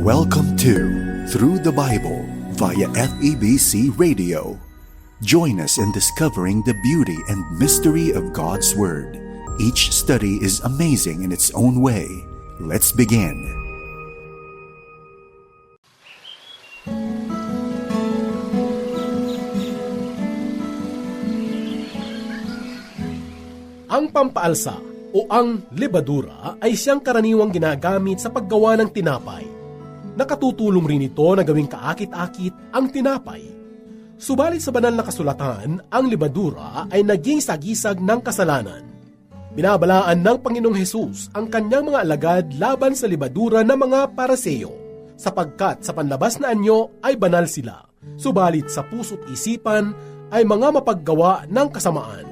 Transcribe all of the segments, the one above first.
Welcome to Through the Bible via FEBC Radio. Join us in discovering the beauty and mystery of God's Word. Each study is amazing in its own way. Let's begin. Ang pampaalsa o ang lebadura ay siyang karaniwang ginagamit sa paggawa ng tinapay. Nakatutulong rin ito na gawing kaakit-akit ang tinapay. Subalit sa banal na kasulatan, ang lebadura ay naging sagisag ng kasalanan. Binabalaan ng Panginoong Hesus ang kanyang mga alagad laban sa lebadura ng mga paraseyo, sapagkat sa panlabas na anyo ay banal sila, subalit sa puso't isipan ay mga mapaggawa ng kasamaan.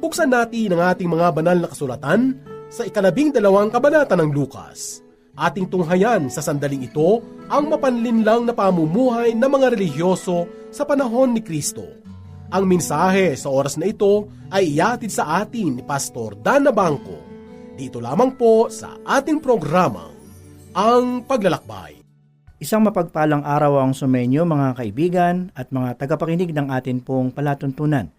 Buksan natin ang ating mga banal na kasulatan sa ikalabing dalawang kabanata ng Lukas. Ating tunghayan sa sandaling ito ang mapanlinlang na pamumuhay ng mga relihiyoso sa panahon ni Kristo. Ang mensahe sa oras na ito ay iatid sa atin ni Pastor Dana Bangko. Dito lamang po sa ating programang Ang Paglalakbay. Isang mapagpalang araw ang sumenyo mga kaibigan at mga tagapakinig ng atin pong palatuntunan.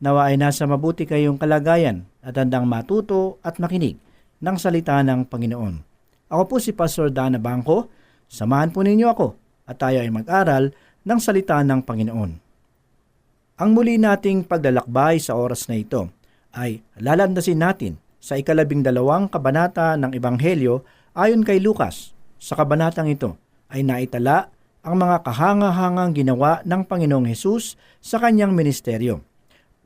Nawa ay nasa mabuti kayong kalagayan at handang matuto at makinig ng salita ng Panginoon. Ako po si Pastor Dana Bangko. Samahan po ninyo ako at tayo ay mag-aral ng salita ng Panginoon. Ang muli nating paglalakbay sa oras na ito ay lalandasin natin sa ikalabing dalawang kabanata ng Ebanghelyo ayon kay Lucas. Sa kabanatang ito ay naitala ang mga kahangahangang ginawa ng Panginoong Hesus sa kanyang ministeryo.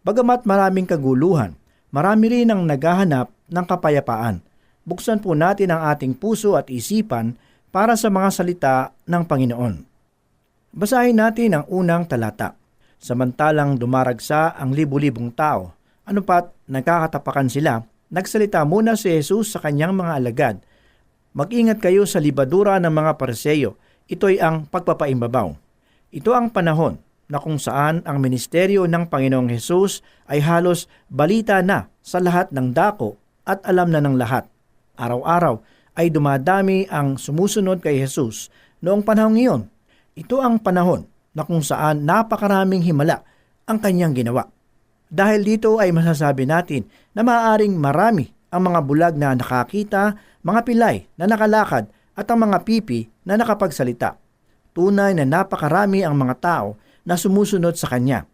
Bagamat maraming kaguluhan, marami rin ang naghahanap ng kapayapaan. Buksan po natin ang ating puso at isipan para sa mga salita ng Panginoon. Basahin natin ang unang talata. Samantalang dumaragsa ang libu-libong tao, ano pat nagkakatapakan sila, nagsalita muna si Jesus sa kanyang mga alagad, Mag-ingat kayo sa libadura ng mga parseyo, ito'y ang pagpapaimbabaw. Ito ang panahon na kung saan ang ministeryo ng Panginoong Hesus ay halos balita na sa lahat ng dako at alam na ng lahat. Araw-araw ay dumadami ang sumusunod kay Jesus noong panahong iyon. Ito ang panahon na kung saan napakaraming himala ang kanyang ginawa. Dahil dito ay masasabi natin na maaaring marami ang mga bulag na nakakita, mga pilay na nakalakad at ang mga pipi na nakapagsalita. Tunay na napakarami ang mga tao na sumusunod sa Kanya.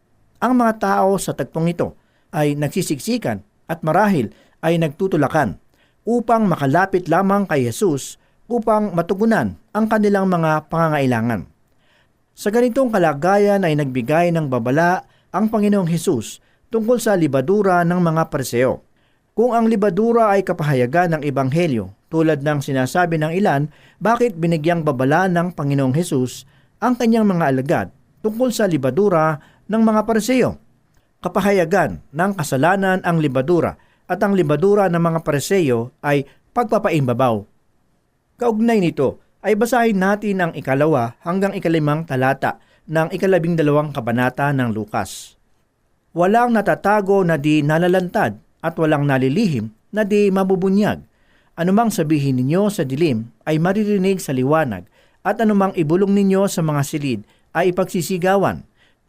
Ang mga tao sa tagpong ito ay nagsisiksikan at marahil ay nagtutulakan upang makalapit lamang kay Jesus upang matugunan ang kanilang mga pangangailangan. Sa ganitong kalagayan ay nagbigay ng babala ang Panginoong Hesus tungkol sa libadura ng mga parseo. Kung ang libadura ay kapahayagan ng Ebanghelyo, tulad ng sinasabi ng ilan, bakit binigyang babala ng Panginoong Hesus ang kanyang mga alagad tungkol sa libadura ng mga pariseo? Kapahayagan ng kasalanan ang libadura at ang libadura ng mga pariseo ay pagpapaimbabaw. Kaugnay nito ay basahin natin ang ikalawa hanggang ikalimang talata ng ikalabing dalawang kabanata ng Lukas. Walang natatago na di nalalantad at walang nalilihim na di mabubunyag. Anumang sabihin ninyo sa dilim ay maririnig sa liwanag at anumang ibulong ninyo sa mga silid ay ipagsisigawan.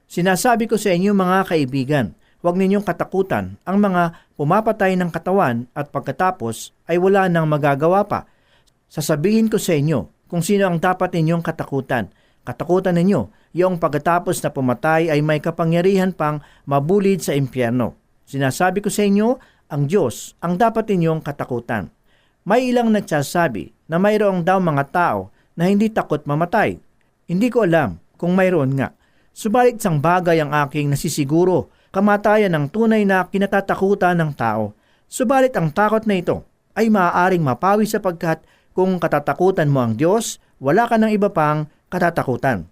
Sinasabi ko sa inyo mga kaibigan, huwag ninyong katakutan ang mga pumapatay ng katawan at pagkatapos ay wala nang magagawa pa. Sasabihin ko sa inyo kung sino ang dapat ninyong katakutan. Katakutan ninyo, yung pagkatapos na pumatay ay may kapangyarihan pang mabulid sa impyerno. Sinasabi ko sa inyo, ang Diyos ang dapat ninyong katakutan. May ilang nagsasabi na mayroong daw mga tao na hindi takot mamatay. Hindi ko alam kung mayroon nga. Subalit sang bagay ang aking nasisiguro, kamatayan ng tunay na kinatatakutan ng tao. Subalit ang takot na ito ay maaaring mapawi sapagkat kung katatakutan mo ang Diyos, wala ka ng iba pang katatakutan.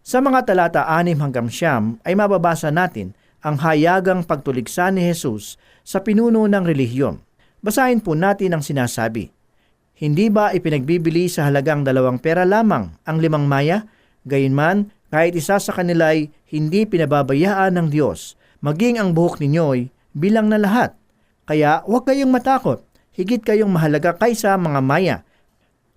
Sa mga talata 6 hanggang siyam ay mababasa natin ang hayagang pagtuligsa ni Jesus sa pinuno ng relihiyon. Basahin po natin ang sinasabi. Hindi ba ipinagbibili sa halagang dalawang pera lamang ang limang maya? Gayunman, kahit isa sa kanila ay hindi pinababayaan ng Diyos, maging ang buhok ninyo'y bilang na lahat. Kaya huwag kayong matakot, higit kayong mahalaga kaysa mga maya.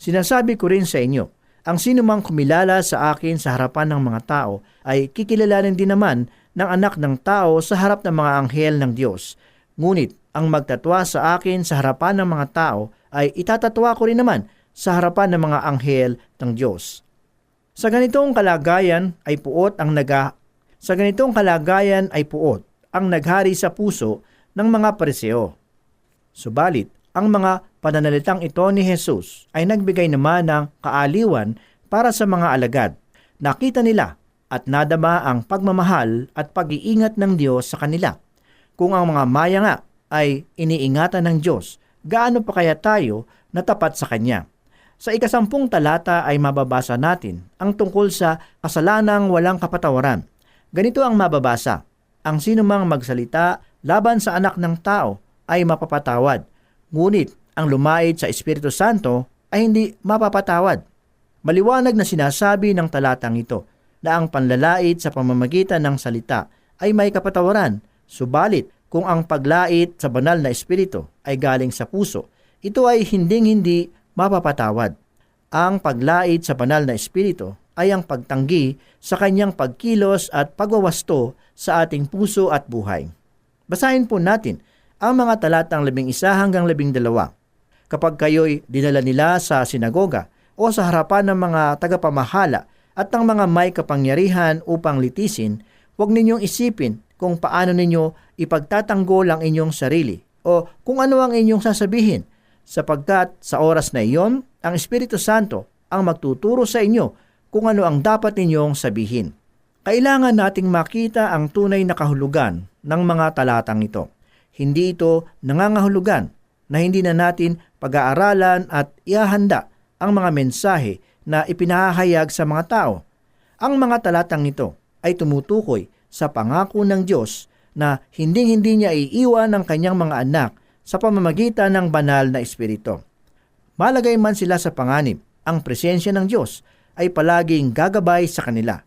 Sinasabi ko rin sa inyo, ang sinumang kumilala sa akin sa harapan ng mga tao ay kikilalanin din naman ng anak ng tao sa harap ng mga anghel ng Diyos. Ngunit ang magtatwa sa akin sa harapan ng mga tao ay itatatwa ko rin naman sa harapan ng mga anghel ng Diyos. Sa ganitong kalagayan ay puot ang naga sa ganitong kalagayan ay puot ang naghari sa puso ng mga pariseo. Subalit, ang mga pananalitang ito ni Jesus ay nagbigay naman ng kaaliwan para sa mga alagad. Nakita nila at nadama ang pagmamahal at pag-iingat ng Diyos sa kanila. Kung ang mga maya nga ay iniingatan ng Diyos, gaano pa kaya tayo na tapat sa Kanya? Sa ikasampung talata ay mababasa natin ang tungkol sa kasalanang walang kapatawaran. Ganito ang mababasa, ang sinumang magsalita laban sa anak ng tao ay mapapatawad, ngunit ang lumait sa Espiritu Santo ay hindi mapapatawad. Maliwanag na sinasabi ng talatang ito na ang panlalait sa pamamagitan ng salita ay may kapatawaran, subalit kung ang paglait sa banal na Espiritu ay galing sa puso, ito ay hinding-hindi mapapatawad. Ang paglait sa banal na Espiritu ay ang pagtanggi sa kanyang pagkilos at pagwawasto sa ating puso at buhay. Basahin po natin ang mga talatang labing isa hanggang labing dalawa. Kapag kayo'y dinala nila sa sinagoga o sa harapan ng mga tagapamahala at ng mga may kapangyarihan upang litisin, huwag ninyong isipin kung paano ninyo ipagtatanggol ang inyong sarili o kung ano ang inyong sasabihin, sapagkat sa oras na iyon, ang Espiritu Santo ang magtuturo sa inyo kung ano ang dapat ninyong sabihin. Kailangan nating makita ang tunay na kahulugan ng mga talatang ito. Hindi ito nangangahulugan na hindi na natin pag-aaralan at ihahanda ang mga mensahe na ipinahayag sa mga tao. Ang mga talatang ito ay tumutukoy sa pangako ng Diyos na hindi-hindi niya iiwan ang kanyang mga anak sa pamamagitan ng banal na Espiritu. Malagay man sila sa panganib, ang presensya ng Diyos ay palaging gagabay sa kanila.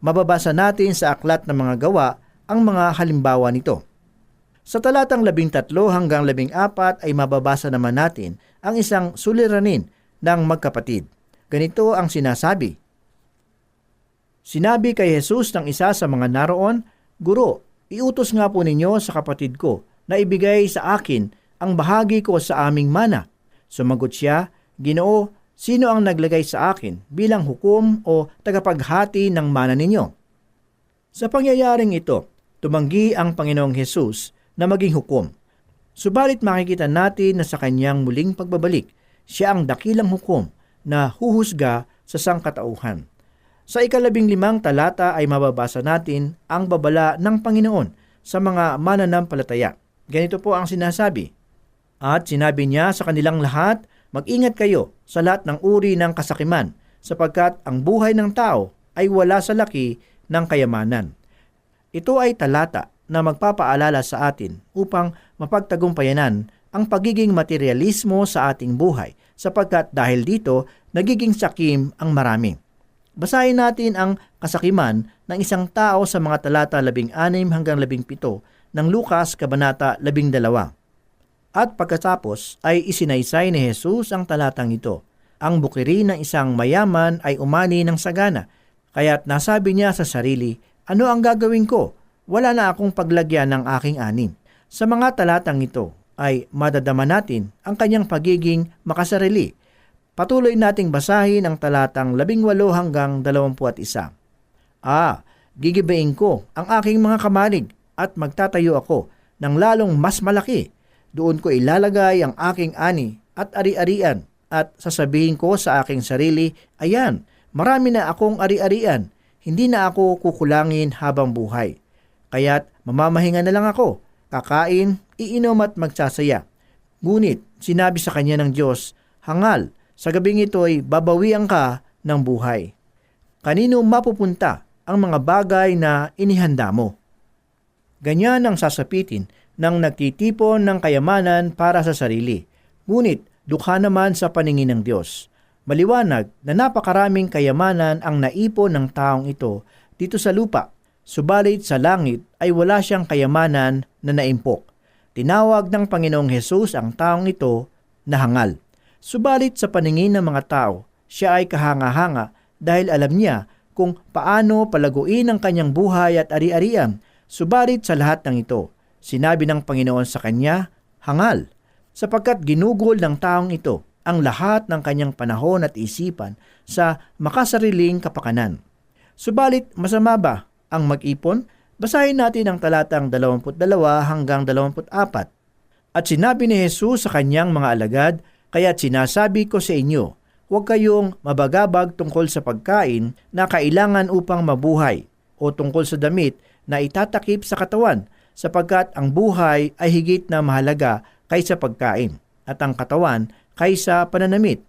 Mababasa natin sa aklat ng mga gawa ang mga halimbawa nito. Sa talatang 13 hanggang 14 ay mababasa naman natin ang isang suliranin ng magkapatid. Ganito ang sinasabi. Sinabi kay Jesus ng isa sa mga naroon, Guro, iutos nga po ninyo sa kapatid ko na ibigay sa akin ang bahagi ko sa aming mana. Sumagot siya, Ginoo, sino ang naglagay sa akin bilang hukom o tagapaghati ng mana ninyo? Sa pangyayaring ito, tumanggi ang Panginoong Hesus na maging hukom. Subalit makikita natin na sa kanyang muling pagbabalik, siya ang dakilang hukom na huhusga sa sangkatauhan. Sa ikalabing limang talata ay mababasa natin ang babala ng Panginoon sa mga mananampalataya. Ganito po ang sinasabi. At sinabi niya sa kanilang lahat, mag-ingat kayo sa lahat ng uri ng kasakiman, sapagkat ang buhay ng tao ay wala sa laki ng kayamanan. Ito ay talata na magpapaalala sa atin upang mapagtagumpayanan ang pagiging materialismo sa ating buhay sapagkat dahil dito nagiging sakim ang marami. Basahin natin ang kasakiman ng isang tao sa mga talata 16 hanggang 17 ng Lukas Kabanata 12. At pagkatapos ay isinaysay ni Jesus ang talatang ito. Ang bukiri ng isang mayaman ay umani ng sagana, kaya't nasabi niya sa sarili, ano ang gagawin ko? Wala na akong paglagyan ng aking anim. Sa mga talatang ito ay madadama natin ang kanyang pagiging makasarili. Patuloy nating basahin ang talatang 18 hanggang 21. Ah, gigibain ko ang aking mga kamalig at magtatayo ako ng lalong mas malaki. Doon ko ilalagay ang aking ani at ari-arian at sasabihin ko sa aking sarili, ayan, marami na akong ari-arian, hindi na ako kukulangin habang buhay. Kaya't mamamahinga na lang ako, kakain, iinom at magsasaya. Ngunit sinabi sa kanya ng Diyos, hangal, sa gabing ito'y babawian ka ng buhay. Kanino mapupunta ang mga bagay na inihanda mo? Ganyan ang sasapitin ng nagtitipon ng kayamanan para sa sarili. Ngunit dukha naman sa paningin ng Diyos. Maliwanag na napakaraming kayamanan ang naipon ng taong ito dito sa lupa, subalit sa langit ay wala siyang kayamanan na naimpok. Tinawag ng Panginoong Hesus ang taong ito na hangal. Subalit sa paningin ng mga tao, siya ay kahanga-hanga dahil alam niya kung paano palaguin ang kanyang buhay at ari-arian. Subalit sa lahat ng ito, sinabi ng Panginoon sa kanya, hangal, sapagkat ginugol ng taong ito ang lahat ng kanyang panahon at isipan sa makasariling kapakanan. Subalit masama ba ang mag-ipon? Basahin natin ang talatang 22 hanggang 24. At sinabi ni Jesus sa kanyang mga alagad, Kaya't sinasabi ko sa inyo, huwag kayong mabagabag tungkol sa pagkain na kailangan upang mabuhay o tungkol sa damit na itatakip sa katawan sapagkat ang buhay ay higit na mahalaga kaysa pagkain at ang katawan kaysa pananamit.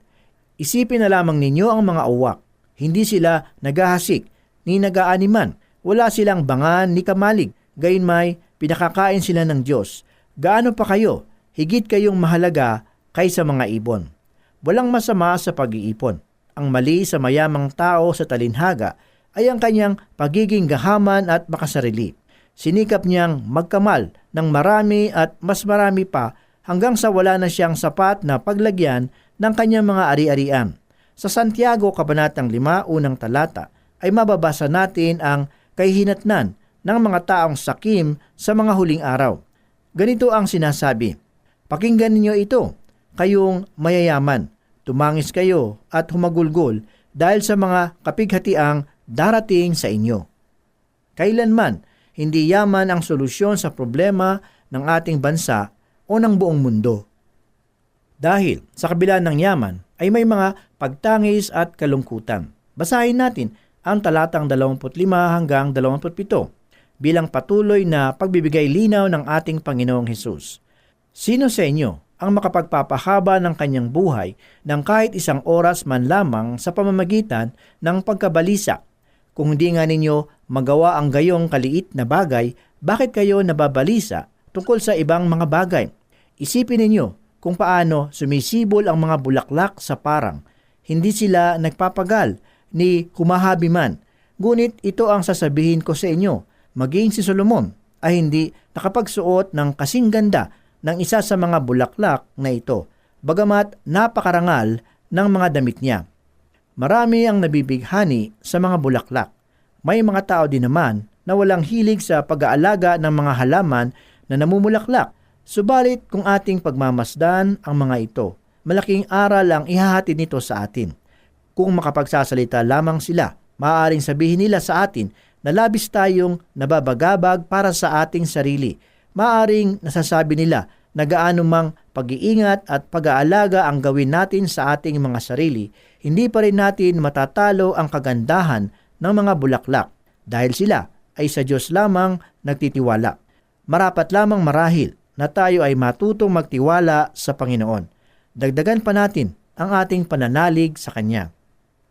Isipin na lamang ninyo ang mga uwak. Hindi sila nagahasik ni nagaaniman. Wala silang bangan ni kamalig. Gayunmay, pinakakain sila ng Diyos. Gaano pa kayo? Higit kayong mahalaga kaysa mga ibon. Walang masama sa pag-iipon. Ang mali sa mayamang tao sa talinhaga ay ang kanyang pagiging gahaman at makasarili. Sinikap niyang magkamal ng marami at mas marami pa hanggang sa wala na siyang sapat na paglagyan ng kanyang mga ari-arian. Sa Santiago Kabanatang 5, unang talata, ay mababasa natin ang kahihinatnan ng mga taong sakim sa mga huling araw. Ganito ang sinasabi, Pakinggan ninyo ito, kayong mayayaman, tumangis kayo at humagulgol dahil sa mga kapighatiang darating sa inyo. Kailanman, hindi yaman ang solusyon sa problema ng ating bansa o ng buong mundo. Dahil sa kabila ng yaman ay may mga pagtangis at kalungkutan. Basahin natin ang talatang 25 hanggang 27 bilang patuloy na pagbibigay linaw ng ating Panginoong Hesus. Sino sa inyo ang makapagpapahaba ng kanyang buhay ng kahit isang oras man lamang sa pamamagitan ng pagkabalisa? Kung hindi nga ninyo magawa ang gayong kaliit na bagay, bakit kayo nababalisa tungkol sa ibang mga bagay? Isipin ninyo kung paano sumisibol ang mga bulaklak sa parang. Hindi sila nagpapagal ni humahabi man. Ngunit ito ang sasabihin ko sa inyo, maging si Solomon ay hindi nakapagsuot ng kasing ganda ng isa sa mga bulaklak na ito, bagamat napakarangal ng mga damit niya. Marami ang nabibighani sa mga bulaklak. May mga tao din naman na walang hilig sa pag-aalaga ng mga halaman na namumulaklak. Subalit kung ating pagmamasdan ang mga ito, malaking aral ang ihahatid nito sa atin. Kung makapagsasalita lamang sila, maaaring sabihin nila sa atin na labis tayong nababagabag para sa ating sarili. Maaring nasasabi nila na gaano mang pag-iingat at pag-aalaga ang gawin natin sa ating mga sarili, hindi pa rin natin matatalo ang kagandahan ng mga bulaklak dahil sila ay sa Diyos lamang nagtitiwala. Marapat lamang marahil na tayo ay matutong magtiwala sa Panginoon. Dagdagan pa natin ang ating pananalig sa Kanya.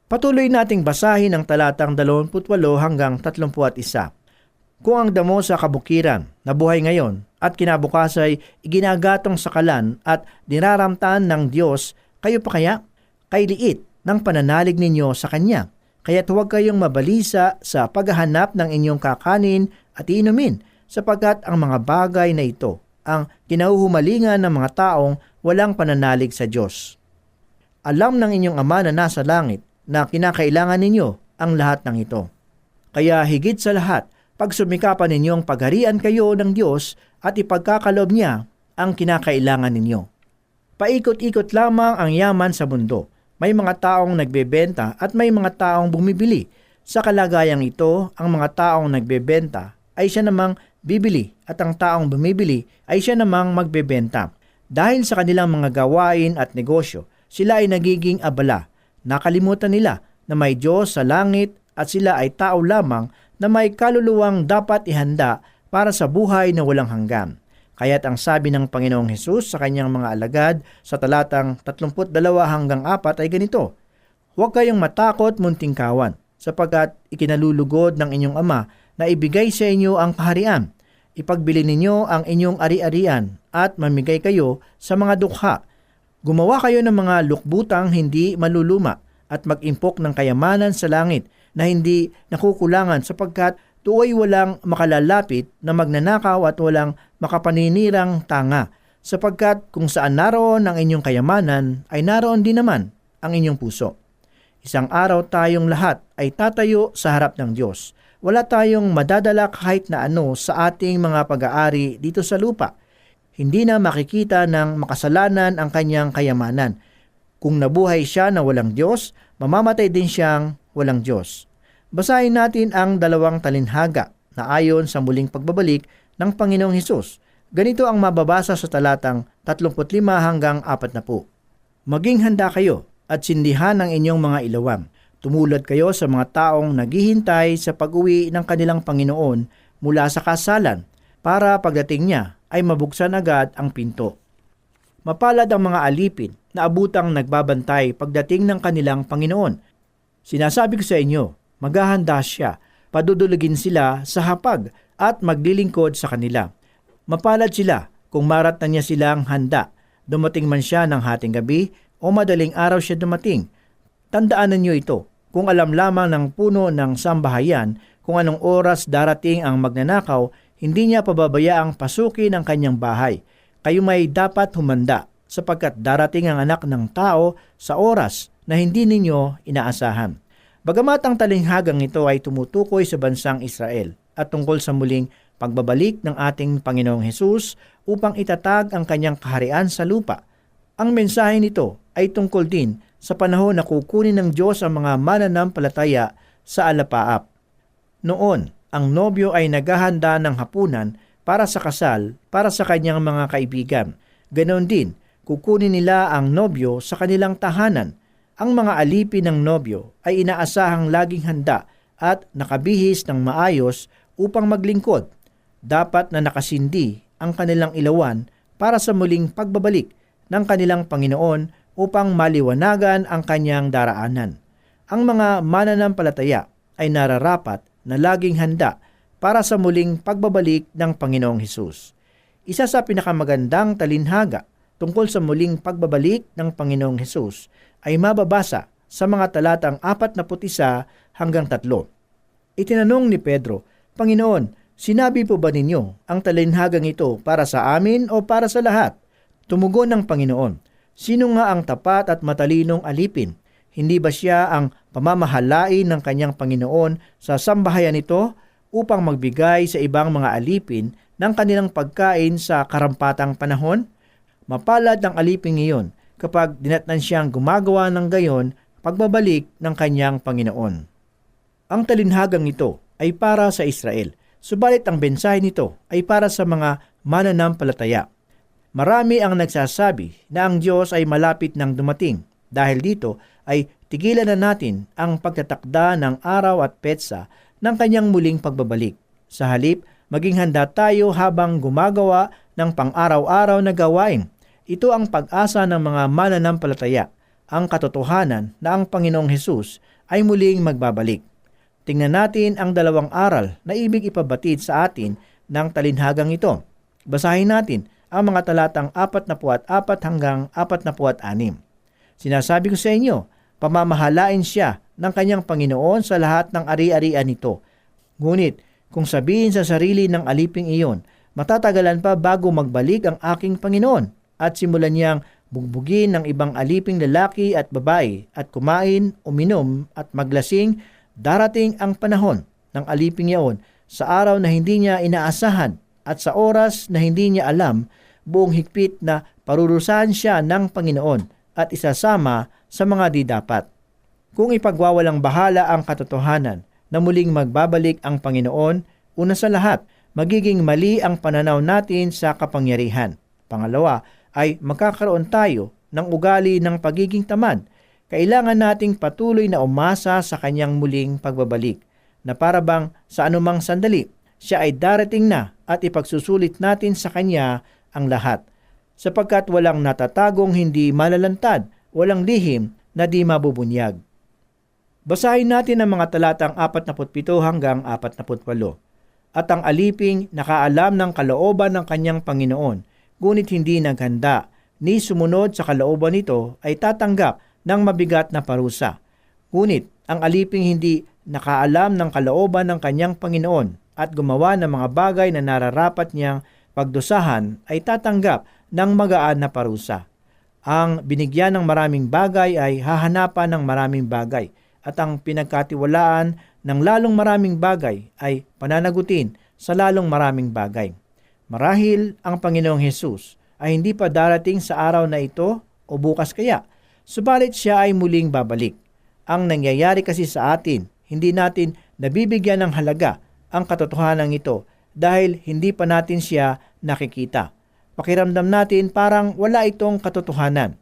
Patuloy nating basahin ang talatang 28 hanggang 31. Kung ang damo sa kabukiran na buhay ngayon at kinabukas ay iginagatong sa kalan at dinaramtan ng Diyos, kayo pa kaya? Kay liit ng pananalig ninyo sa Kanya. Kaya't huwag kayong mabalisa sa paghahanap ng inyong kakanin at inumin sapagkat ang mga bagay na ito ang kinahuhumalingan ng mga taong walang pananalig sa Diyos. Alam ng inyong Ama na nasa langit na kinakailangan ninyo ang lahat ng ito. Kaya higit sa lahat, pagsumikapan ninyong pagharian kayo ng Diyos at ipagkakalob niya ang kinakailangan ninyo. Paikot-ikot lamang ang yaman sa mundo. May mga taong nagbebenta at may mga taong bumibili. Sa kalagayang ito, ang mga taong nagbebenta ay siya namang bibili at ang taong bumibili ay siya namang magbebenta. Dahil sa kanilang mga gawain at negosyo, sila ay nagiging abala Nakalimutan nila na may Diyos sa langit at sila ay tao lamang na may kaluluwang dapat ihanda para sa buhay na walang hanggan. Kaya't ang sabi ng Panginoong Hesus sa kanyang mga alagad sa talatang 32 hanggang 4 ay ganito, Huwag kayong matakot munting kawan, sapagkat ikinalulugod ng inyong ama na ibigay sa inyo ang kaharian. Ipagbili ninyo ang inyong ari-arian at mamigay kayo sa mga dukha Gumawa kayo ng mga lukbutang hindi maluluma at mag-impok ng kayamanan sa langit na hindi nakukulangan sapagkat tuoy walang makalalapit na magnanakaw at walang makapaninirang tanga sapagkat kung saan naroon ang inyong kayamanan ay naroon din naman ang inyong puso. Isang araw tayong lahat ay tatayo sa harap ng Diyos. Wala tayong madadala kahit na ano sa ating mga pag-aari dito sa lupa. Hindi na makikita ng makasalanan ang kanyang kayamanan. Kung nabuhay siya na walang Diyos, mamamatay din siyang walang Diyos. Basahin natin ang dalawang talinhaga na ayon sa muling pagbabalik ng Panginoong Hesus. Ganito ang mababasa sa talatang 35 hanggang 40. Maging handa kayo at sindihan ang inyong mga ilawang. Tumulad kayo sa mga taong naghihintay sa pag-uwi ng kanilang Panginoon mula sa kasalan para pagdating niya ay mabuksan agad ang pinto. Mapalad ang mga alipin na abutang nagbabantay pagdating ng kanilang Panginoon. Sinasabi ko sa inyo, maghahanda siya, padudulugin sila sa hapag at maglilingkod sa kanila. Mapalad sila kung marat na niya silang handa. Dumating man siya ng hating gabi o madaling araw siya dumating. Tandaan ninyo ito, kung alam lamang ng puno ng sambahayan kung anong oras darating ang magnanakaw, hindi niya pababayaang pasukin ang kanyang bahay. Kayo may dapat humanda sapagkat darating ang anak ng tao sa oras na hindi ninyo inaasahan. Bagamat ang talinghagang ito ay tumutukoy sa bansang Israel at tungkol sa muling pagbabalik ng ating Panginoong Hesus upang itatag ang kanyang kaharian sa lupa, ang mensahe nito ay tungkol din sa panahon na kukunin ng Diyos ang mga mananampalataya sa alapaap. Noon, ang nobyo ay naghahanda ng hapunan para sa kasal para sa kanyang mga kaibigan. Ganon din, kukunin nila ang nobyo sa kanilang tahanan. Ang mga alipin ng nobyo ay inaasahang laging handa at nakabihis ng maayos upang maglingkod. Dapat na nakasindi ang kanilang ilawan para sa muling pagbabalik ng kanilang Panginoon upang maliwanagan ang kanyang daraanan. Ang mga mananampalataya ay nararapat na laging handa para sa muling pagbabalik ng Panginoong Hesus. Isa sa pinakamagandang talinhaga tungkol sa muling pagbabalik ng Panginoong Hesus ay mababasa sa mga talatang 41 hanggang 3. Itinanong ni Pedro, Panginoon, sinabi po ba ninyo ang talinhagang ito para sa amin o para sa lahat? Tumugon ng Panginoon, Sino nga ang tapat at matalinong alipin? Hindi ba siya ang pamamahalain ng kanyang Panginoon sa sambahayan nito upang magbigay sa ibang mga alipin ng kanilang pagkain sa karampatang panahon? Mapalad ang alipin iyon kapag dinatnan siyang gumagawa ng gayon pagbabalik ng kanyang Panginoon. Ang talinhagang ito ay para sa Israel, subalit ang bensahe nito ay para sa mga mananampalataya. Marami ang nagsasabi na ang Diyos ay malapit nang dumating. Dahil dito ay tigilan na natin ang pagtatakda ng araw at petsa ng kanyang muling pagbabalik. Sa halip, maging handa tayo habang gumagawa ng pang-araw-araw na gawain. Ito ang pag-asa ng mga mananampalataya, ang katotohanan na ang Panginoong Hesus ay muling magbabalik. Tingnan natin ang dalawang aral na ibig ipabatid sa atin ng talinhagang ito. Basahin natin ang mga talatang 44 hanggang 46. Sinasabi ko sa inyo, pamamahalain siya ng kanyang Panginoon sa lahat ng ari-arian nito. Ngunit, kung sabihin sa sarili ng aliping iyon, matatagalan pa bago magbalik ang aking Panginoon at simulan niyang bugbugin ng ibang aliping lalaki at babae at kumain, uminom at maglasing, darating ang panahon ng aliping iyon sa araw na hindi niya inaasahan at sa oras na hindi niya alam, buong higpit na parurusahan siya ng Panginoon at isasama sa mga di dapat. Kung ipagwawalang bahala ang katotohanan na muling magbabalik ang Panginoon, una sa lahat, magiging mali ang pananaw natin sa kapangyarihan. Pangalawa, ay magkakaroon tayo ng ugali ng pagiging tamad. Kailangan nating patuloy na umasa sa kanyang muling pagbabalik na para bang sa anumang sandali siya ay darating na at ipagsusulit natin sa Kanya ang lahat. Sapagkat walang natatagong hindi malalantad, walang lihim na di mabubunyag. Basahin natin ang mga talatang 47 hanggang 48. At ang aliping nakaalam ng kalooban ng kanyang Panginoon, ngunit hindi naghanda, ni sumunod sa kalooban nito ay tatanggap ng mabigat na parusa. Ngunit ang aliping hindi nakaalam ng kalooban ng kanyang Panginoon at gumawa ng mga bagay na nararapat niyang pagdusahan ay tatanggap ng magaan na parusa. Ang binigyan ng maraming bagay ay hahanapan ng maraming bagay at ang pinagkatiwalaan ng lalong maraming bagay ay pananagutin sa lalong maraming bagay. Marahil ang Panginoong Hesus ay hindi pa darating sa araw na ito o bukas kaya, subalit siya ay muling babalik. Ang nangyayari kasi sa atin, hindi natin nabibigyan ng halaga ang katotohanan ito dahil hindi pa natin siya nakikita. Pakiramdam natin parang wala itong katotohanan.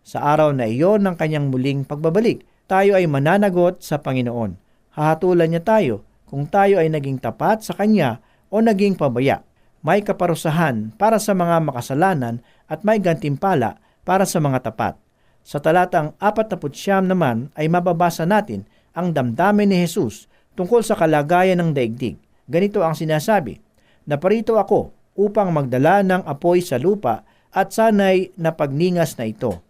Sa araw na iyon ng kanyang muling pagbabalik, tayo ay mananagot sa Panginoon. Hahatulan niya tayo kung tayo ay naging tapat sa Kanya o naging pabaya. May kaparusahan para sa mga makasalanan at may gantimpala para sa mga tapat. Sa talatang 49 naman ay mababasa natin ang damdamin ni Jesus tungkol sa kalagayan ng daigdig. Ganito ang sinasabi, Naparito ako upang magdala ng apoy sa lupa at sanay na pagningas na ito.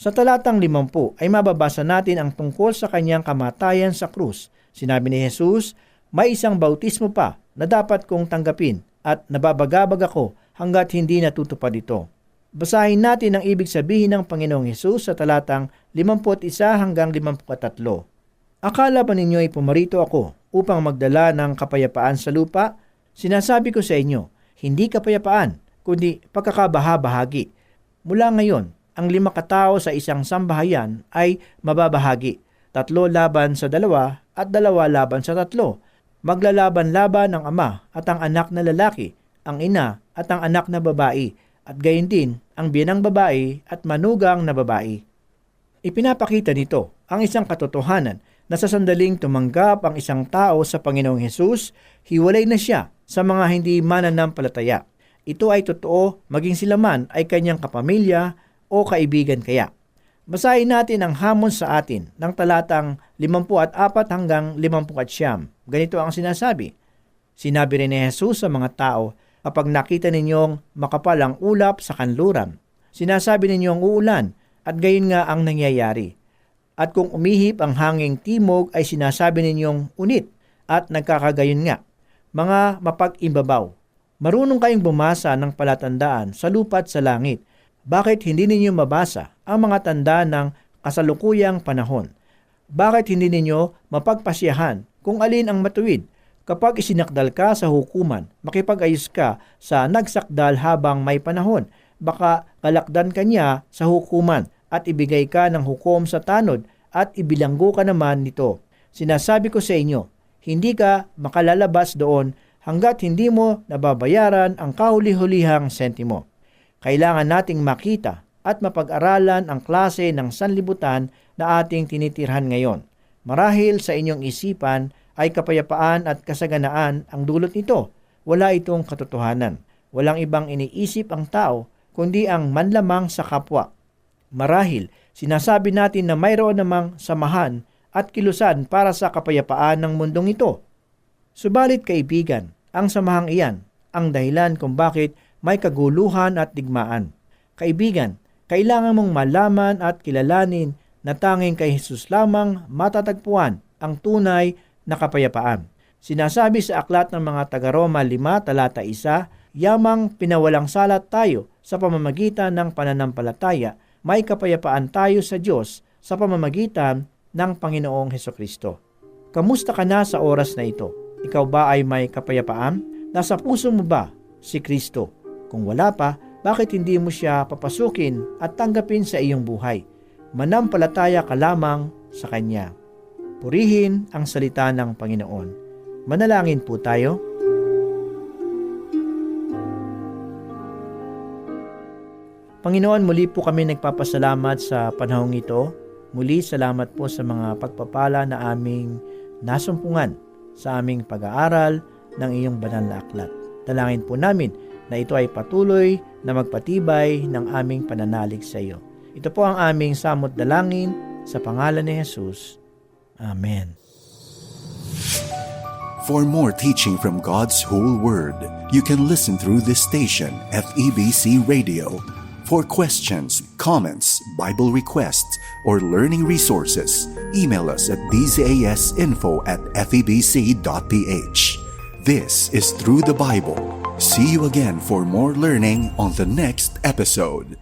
Sa talatang 50 ay mababasa natin ang tungkol sa kanyang kamatayan sa krus. Sinabi ni Jesus, may isang bautismo pa na dapat kong tanggapin at nababagabag ako hanggat hindi natutupad ito. Basahin natin ang ibig sabihin ng Panginoong Hesus sa talatang 51 hanggang 53. Akala ba ninyo ay pumarito ako upang magdala ng kapayapaan sa lupa? Sinasabi ko sa inyo, hindi kapayapaan, kundi pagkakabaha-bahagi. Mula ngayon, ang lima katao sa isang sambahayan ay mababahagi. Tatlo laban sa dalawa at dalawa laban sa tatlo. Maglalaban-laban ang ama at ang anak na lalaki, ang ina at ang anak na babae, at gayon din ang biyanang babae at manugang na babae. Ipinapakita nito ang isang katotohanan na sa sandaling tumanggap ang isang tao sa Panginoong Hesus, hiwalay na siya sa mga hindi mananampalataya. Ito ay totoo maging sila man ay kanyang kapamilya o kaibigan kaya. Basahin natin ang hamon sa atin ng talatang 54 hanggang 59. Ganito ang sinasabi. Sinabi rin ni Jesus sa mga tao, kapag nakita ninyong makapal ang ulap sa kanluran, sinasabi ninyong uulan at gayon nga ang nangyayari. At kung umihip ang hanging timog ay sinasabi ninyong unit at nagkakagayon nga. Mga mapag-imbabaw, marunong kayong bumasa ng palatandaan sa lupa at sa langit bakit hindi ninyo mabasa ang mga tanda ng kasalukuyang panahon? Bakit hindi ninyo mapagpasyahan kung alin ang matuwid? Kapag isinakdal ka sa hukuman, makipag-ayos ka sa nagsakdal habang may panahon. Baka kalakdan ka niya sa hukuman at ibigay ka ng hukom sa tanod at ibilanggo ka naman nito. Sinasabi ko sa inyo, hindi ka makalalabas doon hanggat hindi mo nababayaran ang kahuli-hulihang sentimo kailangan nating makita at mapag-aralan ang klase ng sanlibutan na ating tinitirhan ngayon. Marahil sa inyong isipan ay kapayapaan at kasaganaan ang dulot nito. Wala itong katotohanan. Walang ibang iniisip ang tao kundi ang manlamang sa kapwa. Marahil, sinasabi natin na mayroon namang samahan at kilusan para sa kapayapaan ng mundong ito. Subalit kaibigan, ang samahang iyan ang dahilan kung bakit may kaguluhan at digmaan. Kaibigan, kailangan mong malaman at kilalanin na tanging kay Jesus lamang matatagpuan ang tunay na kapayapaan. Sinasabi sa aklat ng mga taga-Roma 5 talata 1, yamang pinawalang salat tayo sa pamamagitan ng pananampalataya, may kapayapaan tayo sa Diyos sa pamamagitan ng Panginoong Heso Kristo. Kamusta ka na sa oras na ito? Ikaw ba ay may kapayapaan? Nasa puso mo ba si Kristo? Kung wala pa, bakit hindi mo siya papasukin at tanggapin sa iyong buhay? Manampalataya ka lamang sa Kanya. Purihin ang salita ng Panginoon. Manalangin po tayo. Panginoon, muli po kami nagpapasalamat sa panahong ito. Muli salamat po sa mga pagpapala na aming nasumpungan sa aming pag-aaral ng iyong banal na aklat. Dalangin po namin na ito ay patuloy na magpatibay ng aming pananalig sa iyo. Ito po ang aming samot dalangin sa pangalan ni Jesus. Amen. For more teaching from God's whole word, you can listen through this station, FEBC Radio. For questions, comments, Bible requests, or learning resources, email us at dzasinfo at febc.ph. This is Through the Bible See you again for more learning on the next episode.